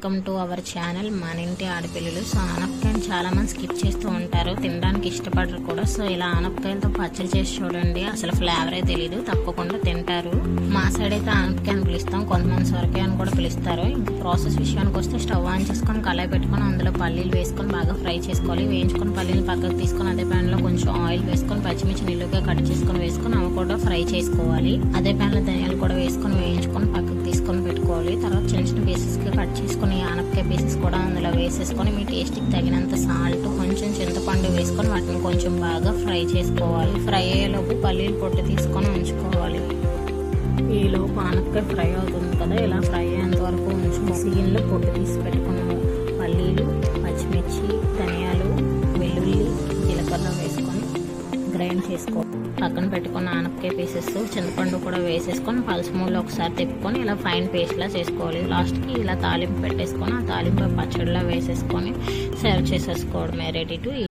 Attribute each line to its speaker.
Speaker 1: Welcome to our channel. మన ఇంటి ఆడపిల్లలు సో ఆనపకాయలు చాలా మంది స్కిప్ చేస్తూ ఉంటారు. తినడానికి ఇష్టపడరు కూడా. సో ఇలా ఆనపకాయలతో పచ్చడి చేసి చూడండి. అసలు ఫ్లేవరే తెలియదు తప్పకుండా తింటారు. మా సైడ్ అయితే ఆనపకాయని పిలుస్తాం. కొంతమంది సొరకాయ అని కూడా పిలుస్తారు. ఇంకా ప్రాసెస్ విషయానికి వస్తే స్టవ్ ఆన్ చేసుకొని కళాయి పెట్టుకొని అందులో పల్లీలు వేసుకొని బాగా ఫ్రై చేసుకోవాలి. వేయించుకొని పల్లీలు పక్కకు తీసుకొని అదే ప్యాన్లో లో కొంచెం ఆయిల్ వేసుకొని పచ్చిమిర్చి నిలువుగా కట్ చేసుకొని వేసుకొని అవి కూడా ఫ్రై చేసుకోవాలి. అదే ప్యాన్లో ధనియాలు కూడా తర్వాత చిన్న చిన్న పీసెస్కి కట్ చేసుకొని ఆనపకాయ పీసెస్ కూడా అందులో వేసేసుకొని మీ టేస్ట్కి తగినంత సాల్ట్ కొంచెం చింతపండు వేసుకొని వాటిని కొంచెం బాగా ఫ్రై చేసుకోవాలి. ఫ్రై అయ్యేలోపు పల్లీలు పొట్టు తీసుకొని ఉంచుకోవాలి. ఈలోపు ఆనపకాయ ఫ్రై అవుతుంది కదా ఇలా ఫ్రై అయ్యేంత వరకు ఉంచుకో సీన్లో పొట్టు తీసి పెట్టుకున్నాము. పల్లీలు పచ్చిమిర్చి ధనియాలు వెల్లుల్లి జీలకర్ర గ్రైండ్ చేసుకో పక్కన పెట్టుకున్న ఆనపకాయ పీసెస్ చింతపండు కూడా వేసేసుకొని పల్స్ మూలలో ఒకసారి తిప్పుకొని ఇలా ఫైన్ పేస్ట్లా చేసుకోవాలి. లాస్ట్కి ఇలా తాలింపు పెట్టేసుకొని ఆ తాలింపు పచ్చడిలా వేసేసుకొని సర్వ్ చేసేసుకోవడమే రెడీ టు